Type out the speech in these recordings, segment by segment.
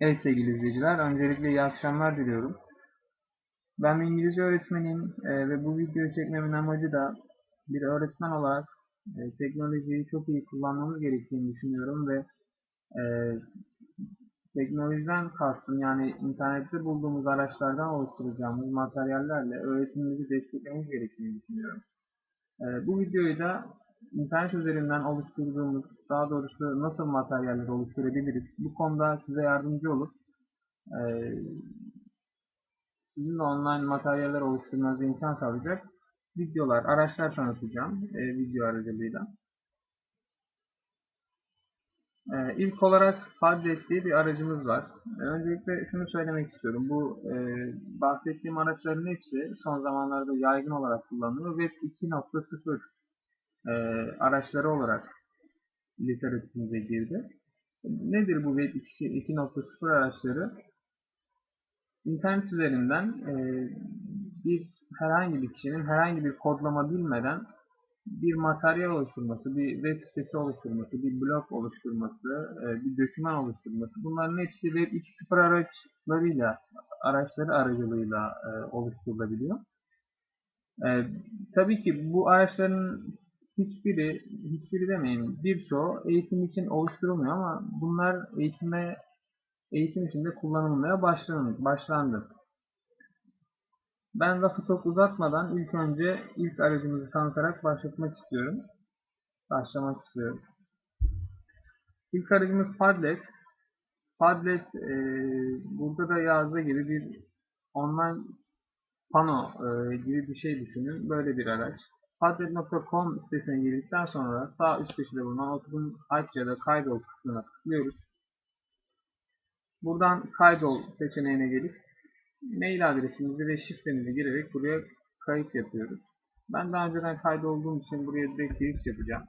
Evet sevgili izleyiciler, öncelikle iyi akşamlar diliyorum. Ben bir İngilizce öğretmeniyim e, ve bu videoyu çekmemin amacı da bir öğretmen olarak e, teknolojiyi çok iyi kullanmamız gerektiğini düşünüyorum ve e, teknolojiden kastım yani internette bulduğumuz araçlardan oluşturacağımız materyallerle öğretimimizi desteklememiz gerektiğini düşünüyorum. E, bu videoyu da internet üzerinden oluşturduğumuz, daha doğrusu nasıl materyaller oluşturabiliriz, bu konuda size yardımcı olup e, sizin online materyaller oluşturmanıza imkan sağlayacak videolar, araçlar tanıtacağım e, video aracılığıyla. E, ilk olarak Padlet diye bir aracımız var. E, öncelikle şunu söylemek istiyorum. Bu e, bahsettiğim araçların hepsi son zamanlarda yaygın olarak kullanılıyor. Web 2.0 e, araçları olarak literatürümüze girdi. Nedir bu Web 2.0 araçları? İnternet üzerinden e, bir herhangi bir kişinin herhangi bir kodlama bilmeden bir materyal oluşturması, bir web sitesi oluşturması, bir blog oluşturması, e, bir doküman oluşturması bunların hepsi Web 2.0 araçlarıyla, araçları aracılığıyla e, oluşturulabiliyor. E, tabii ki bu araçların hiçbiri, hiçbiri demeyin, birçoğu eğitim için oluşturulmuyor ama bunlar eğitime, eğitim içinde kullanılmaya başlandı. Ben lafı çok uzatmadan ilk önce ilk aracımızı tanıtarak başlatmak istiyorum. Başlamak istiyorum. İlk aracımız Padlet. Padlet e, burada da yazdığı gibi bir online pano e, gibi bir şey düşünün. Böyle bir araç. Padlet.com sitesine girdikten sonra sağ üst köşede bulunan oturum aç ya da kaydol kısmına tıklıyoruz. Buradan kaydol seçeneğine gelip mail adresimizi ve şifremizi girerek buraya kayıt yapıyoruz. Ben daha önceden kaydolduğum için buraya direkt giriş yapacağım.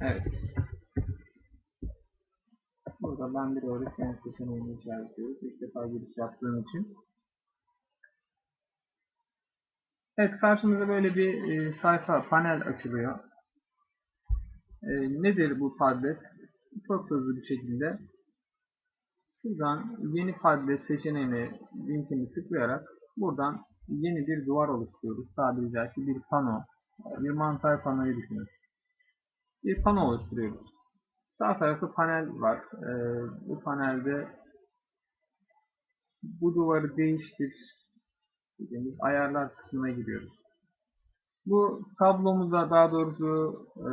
Evet. Burada ben bir öğretmen seçeneğini işaretliyoruz. İlk defa giriş yaptığım için. Evet karşımıza böyle bir e, sayfa, panel açılıyor. E, nedir bu Padlet? Çok hızlı bir şekilde şuradan yeni Padlet seçeneğine linkini tıklayarak buradan yeni bir duvar oluşturuyoruz. Caizse bir pano, bir mantar panoyu düşünün. Bir pano oluşturuyoruz. Sağ tarafta panel var. Ee, bu panelde bu duvarı değiştir dediğimiz ayarlar kısmına giriyoruz. Bu tablomuza daha doğrusu e,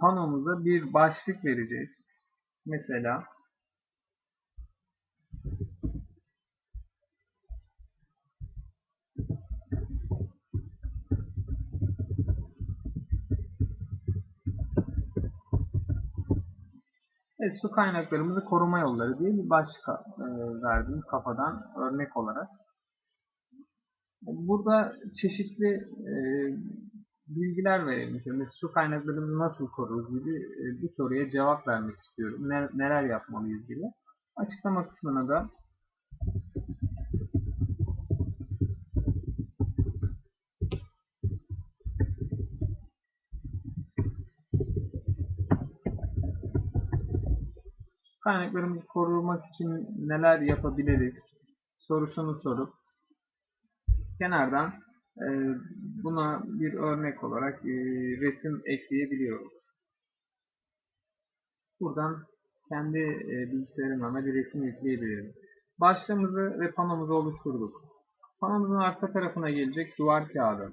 panomuza bir başlık vereceğiz. Mesela Evet, su kaynaklarımızı koruma yolları diye bir başlık e, verdim kafadan örnek olarak. Burada çeşitli e, bilgiler verilmiş. Mesela su kaynaklarımızı nasıl koruruz gibi e, bu soruya cevap vermek istiyorum. Ne, neler yapmalıyız gibi. Açıklama kısmına da kaynaklarımızı korumak için neler yapabiliriz sorusunu sorup kenardan e, buna bir örnek olarak e, resim ekleyebiliyorum. Buradan kendi e, bir resim ekleyebilirim. Başlığımızı ve panomuzu oluşturduk. Panomuzun arka tarafına gelecek duvar kağıdı.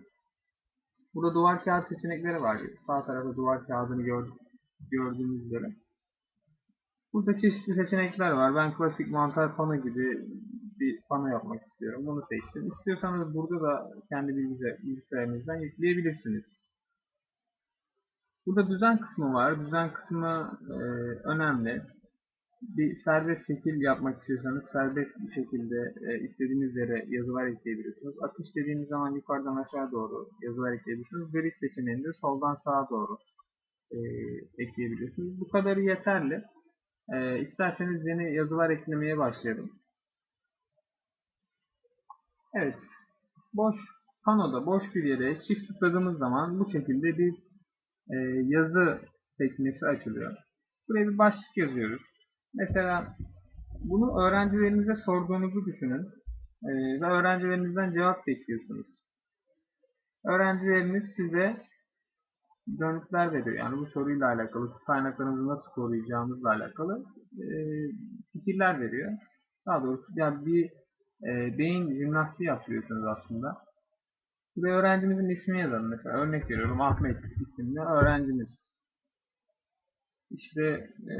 Burada duvar kağıt seçenekleri var. Sağ tarafta duvar kağıdını gördüğünüz üzere. Burada çeşitli seçenekler var. Ben klasik mantar pano gibi bir pano yapmak istiyorum. Bunu seçtim. İstiyorsanız burada da kendi bilgisayarınızdan yükleyebilirsiniz. Burada düzen kısmı var. Düzen kısmı e, önemli. Bir serbest şekil yapmak istiyorsanız serbest bir şekilde e, istediğiniz yere yazılar ekleyebilirsiniz. Akış dediğimiz zaman yukarıdan aşağı doğru yazılar ekleyebilirsiniz. Grid seçeneğinde soldan sağa doğru e, ekleyebiliyorsunuz. Bu kadarı yeterli. E, isterseniz yeni yazılar eklemeye başlayalım. Evet. Boş panoda boş bir yere çift tıkladığımız zaman bu şekilde bir e, yazı sekmesi açılıyor. Buraya bir başlık yazıyoruz. Mesela bunu öğrencilerinize sorduğunuzu düşünün e, ve öğrencilerinizden cevap bekliyorsunuz. Öğrencileriniz size dönütler veriyor. Yani bu soruyla alakalı, su kaynaklarınızı nasıl koruyacağınızla alakalı e, fikirler veriyor. Daha doğrusu yani bir e, beyin jimnastiği yapıyorsunuz aslında. Ve öğrencimizin ismini yazalım. Mesela örnek veriyorum Ahmet isimli öğrencimiz. İşte e,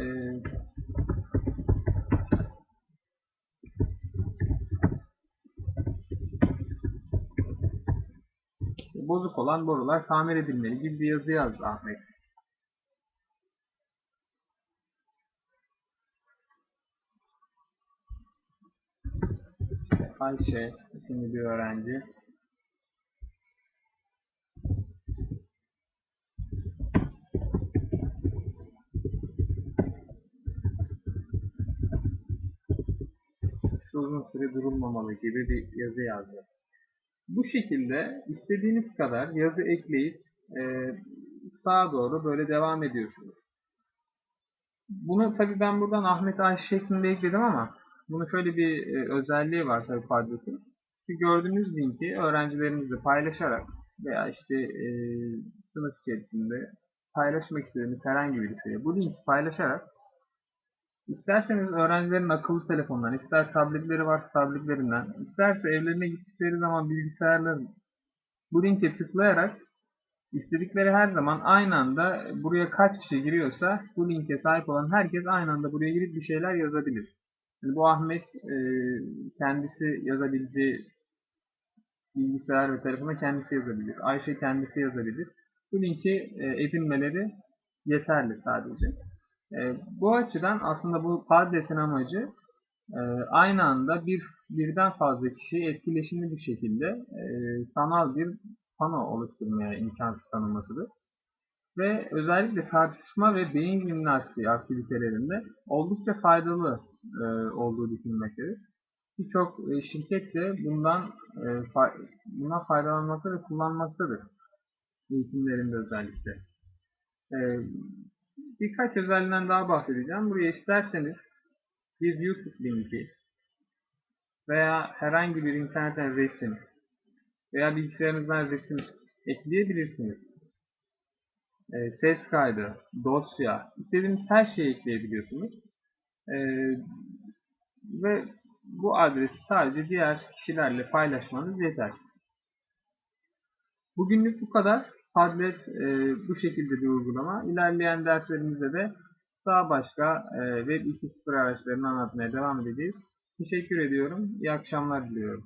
işte bozuk olan borular tamir edilmeli gibi bir yazı yazdı Ahmet. Ayşe isimli bir öğrenci. uzun süre durulmamalı gibi bir yazı yazdı. Bu şekilde istediğiniz kadar yazı ekleyip e, sağa doğru böyle devam ediyorsunuz. Bunu tabi ben buradan Ahmet Ayşe şeklinde ekledim ama bunun şöyle bir e, özelliği var tabi Padlet'in. Şu gördüğünüz linki öğrencilerinizle paylaşarak veya işte e, sınıf içerisinde paylaşmak istediğiniz herhangi birisiyle bu linki paylaşarak İsterseniz öğrencilerin akıllı telefonundan, ister tabletleri varsa tabletlerinden, isterse evlerine gittikleri zaman bilgisayarların bu linke tıklayarak istedikleri her zaman aynı anda buraya kaç kişi giriyorsa bu linke sahip olan herkes aynı anda buraya girip bir şeyler yazabilir. Yani bu Ahmet e, kendisi yazabileceği bilgisayar ve telefona kendisi yazabilir. Ayşe kendisi yazabilir. Bu linki e, edinmeleri yeterli sadece. E, bu açıdan aslında bu Padlet'in amacı e, aynı anda bir birden fazla kişiyi etkileşimli bir şekilde e, sanal bir pano oluşturmaya imkan tanımasıdır. Ve özellikle tartışma ve beyin jimnastiği aktivitelerinde oldukça faydalı e, olduğu düşünülmektedir. Birçok e, şirket de bundan e, fa bundan faydalanmakta ve kullanmaktadır. Eğitimlerinde özellikle. E, birkaç özelliğinden daha bahsedeceğim. Buraya isterseniz bir YouTube linki veya herhangi bir internetten resim veya bilgisayarınızdan resim ekleyebilirsiniz. E, ses kaydı, dosya, istediğiniz her şeyi ekleyebiliyorsunuz. E, ve bu adresi sadece diğer kişilerle paylaşmanız yeter. Bugünlük bu kadar. Padlet e, bu şekilde bir uygulama. İlerleyen derslerimizde de daha başka e, Web 2.0 araçlarını anlatmaya devam edeceğiz. Teşekkür ediyorum. İyi akşamlar diliyorum.